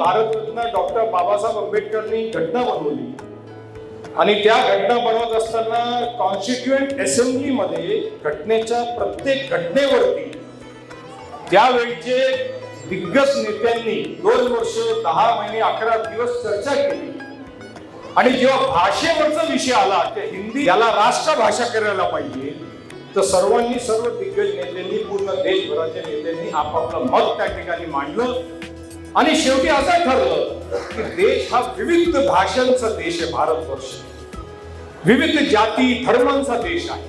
Bharat Ratna doctor Babasaheb आंबेडकरनी घटना बनवली. आणि त्या घटना बनवत असताना कॉन्स्टिट्युएंट असेंब्लीमध्ये घटनेच्या प्रत्येक घटनेवरती त्यावेळचे दिग्गज नेत्यांनी दोन वर्ष दहा महिने अकरा दिवस चर्चा केली. आणि जेव्हा भाषेवरचा विषय आला ते हिंदी याला राष्ट्रभाषा करायला पाहिजे तर सर्वांनी सर्व दिग्गज नेत्यांनी पूर्ण देशभराच्या नेत्यांनी आपापलं मत त्या ठिकाणी मांडलं. आणि शेवटी असं ठरलं की देश हा विविध भाषांचा देश आहे भारतवर्ष. विविध जाती धर्मांचा देश आहे.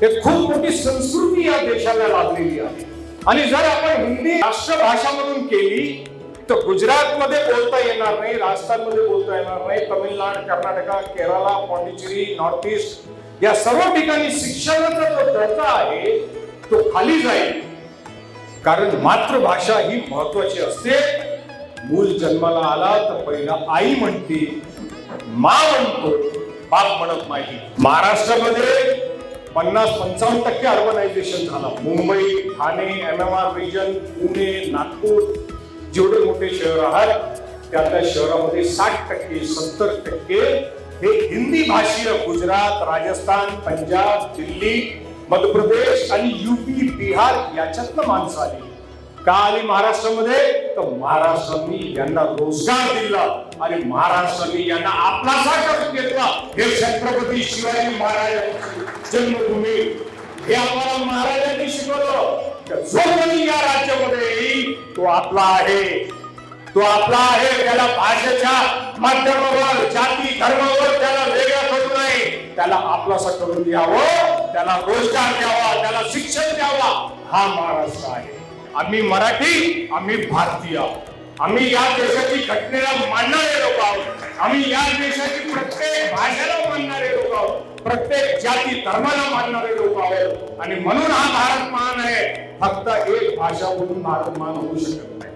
हे खूप मोठी संस्कृती या देशाला लाभलेली आहे. आणि जर आपण हिंदी राष्ट्रभाषा म्हणून केली तर गुजरातमध्ये बोलता येणार नाही राजस्थानमध्ये बोलता येणार नाही तमिळनाड कर्नाटका केरळा पॉंडिचेरी नॉर्थ ईस्ट या सर्व ठिकाणी शिक्षणाचा जो दर्जा आहे तो खाली जाईल. कारण मातृभाषा ही महत्वाची असते. मूल जन्माला आला तर पहिला आई म्हणते मा म्हणतो. बाप म्हणत नाही. महाराष्ट्रामध्ये पन्नास पंचावन्न टक्के अर्बनायझेशन झालं. Mumbai Thane M M R region Pune Nagpur जेवढे मोठे शहर आहेत त्यातल्या शहरामध्ये साठ टक्के सत्तर टक्के हे हिंदी भाषीय गुजरात राजस्थान पंजाब दिल्ली मध्य प्रदेश आणि युपी बिहार याच्यातनं माणसं आली. का आली महाराष्ट्रामध्ये? तर महाराष्ट्रांनी यांना रोजगार दिला आणि महाराष्ट्रांनी यांना आपलासा करून घेतला. हे छत्रपती शिवाजी महाराजांची जन्मभूमी. हे आम्हाला महाराजांनी शिकवलं. जो कोणी या राज्यामध्ये येईल तो आपला आहे. तो आपला आहे. त्याला भाषेच्या माध्यमावर जाती धर्मावर त्याला वेगळा करू नये. त्याला आपलासा करून द्यावं. त्याला रोजगार द्यावा त्याला शिक्षण द्यावा हा महाराष्ट्र आहे. आम्ही मराठी आम्ही भारतीय आहोत. आम्ही या देशाची घटनेला मानणारे लोक आहोत. आम्ही या देशाची प्रत्येक भाषेला मानणारे लोक आहोत. प्रत्येक जाती धर्माला मानणारे लोक आहोत. आणि म्हणून हा भारत महान आहे. फक्त एक भाषा बोलून भारत महान होऊ शकत नाही.